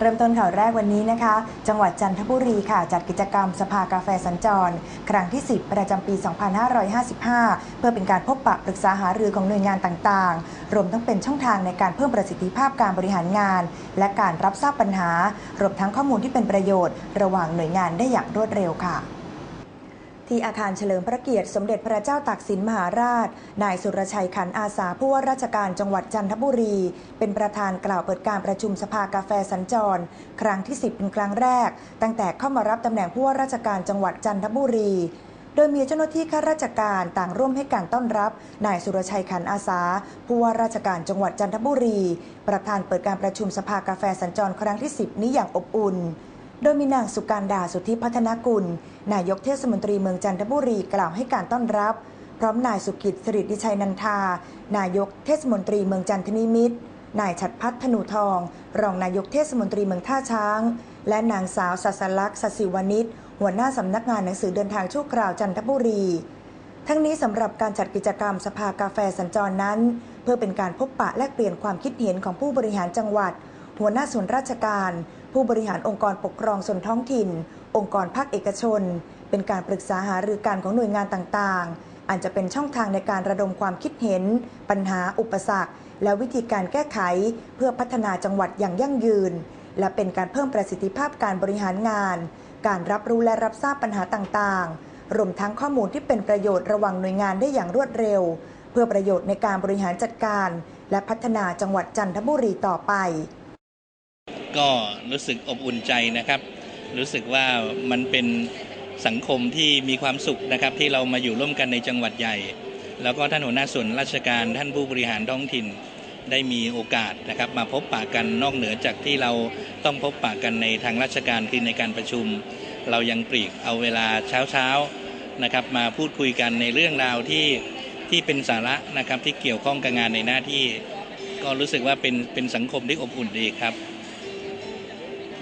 เริ่มต้นข่าวแรกวันนี้นะคะ จังหวัดจันทบุรีค่ะ จัดกิจกรรมสภากาแฟสัญจร ครั้งที่ 10 ประจำปี 2555 เพื่อเป็นการพบปะปรึกษาหารือของหน่วยงานต่างๆ รวมทั้งเป็นช่องทางในการเพิ่มประสิทธิภาพการบริหารงาน และการรับทราบปัญหารวมทั้งข้อมูลที่เป็นประโยชน์ ระหว่างหน่วยงานได้อย่างรวดเร็วค่ะ ที่อาคารเฉลิมพระเกียรติสมเด็จพระเจ้าตากสินมหาราช นายสุรชัยขันอาสาผู้ว่าราชการจังหวัดจันทบุรี เป็นประธานกล่าวเปิดการประชุมสภากาแฟสัญจร ครั้งที่ 10 เป็นครั้งแรก ตั้งแต่เข้ามารับตำแหน่งผู้ว่าราชการจังหวัดจันทบุรีโดยมีเจ้าหน้าที่ข้าราชการต่างร่วมให้การต้อนรับ นายสุรชัยขันอาสา ผู้ว่าราชการจังหวัดจันทบุรี ประธานเปิดการประชุมสภากาแฟสัญจรครั้งที่ 10 นี้อย่างอบอุ่น โดยมีนางสุการดาสุทธิพัฒนกุล นายกเทศมนตรีเมืองจันทบุรีกล่าวให้การต้อนรับ พร้อมนายสุกิจสิริดิชัยนันทา นายกเทศมนตรีเมืองจันทนิมิตร นายชัดพัฒน์ธนูทอง รองนายกเทศมนตรีเมืองท่าช้าง และนางสาวสัสลักษณ์สศิวนิชหัวหน้าสำนักงานหนังสือเดินทางชั่วคราวจันทบุรี ทั้งนี้สำหรับการจัดกิจกรรมสภากาแฟสัญจรนั้น เพื่อเป็นการพบปะแลกเปลี่ยนความคิดเห็นของผู้บริหารจังหวัด หัวหน้าส่วนราชการ ผู้บริหารองค์กรปกครองส่วนท้องถิ่น องค์กรภาคเอกชน เป็นการปรึกษาหารือการของหน่วยงานต่างๆ อาจจะเป็นช่องทางในการระดมความคิดเห็น ปัญหาอุปสรรค และวิธีการแก้ไข เพื่อพัฒนาจังหวัดอย่างยั่งยืน และเป็นการเพิ่มประสิทธิภาพการบริหารงาน การรับรู้และรับทราบปัญหาต่างๆ รวมทั้งข้อมูลที่เป็นประโยชน์ระหว่างหน่วยงานได้อย่างรวดเร็ว เพื่อประโยชน์ในการบริหารจัดการ และพัฒนาจังหวัดจันทบุรีต่อไป ก็รู้สึกอบอุ่นใจนะครับ รู้สึกว่ามันเป็นสังคมที่มีความสุขนะครับ ที่เรามาอยู่ร่วมกันในจังหวัดใหญ่ แล้วก็ท่านหัวหน้าส่วนราชการท่านผู้บริหารท้องถิ่นได้มีโอกาสนะครับ มาพบปะกันนอกเหนือจากที่เราต้องพบปะกันในทางราชการคือในการประชุม เรายังปลีกเอาเวลาเช้าๆนะครับ มาพูดคุยกันในเรื่องราวที่ที่เป็นสาระนะครับที่เกี่ยวข้องกับงานในหน้าที่ ก็รู้สึกว่าเป็นเป็นสังคมที่อบอุ่นดีครับ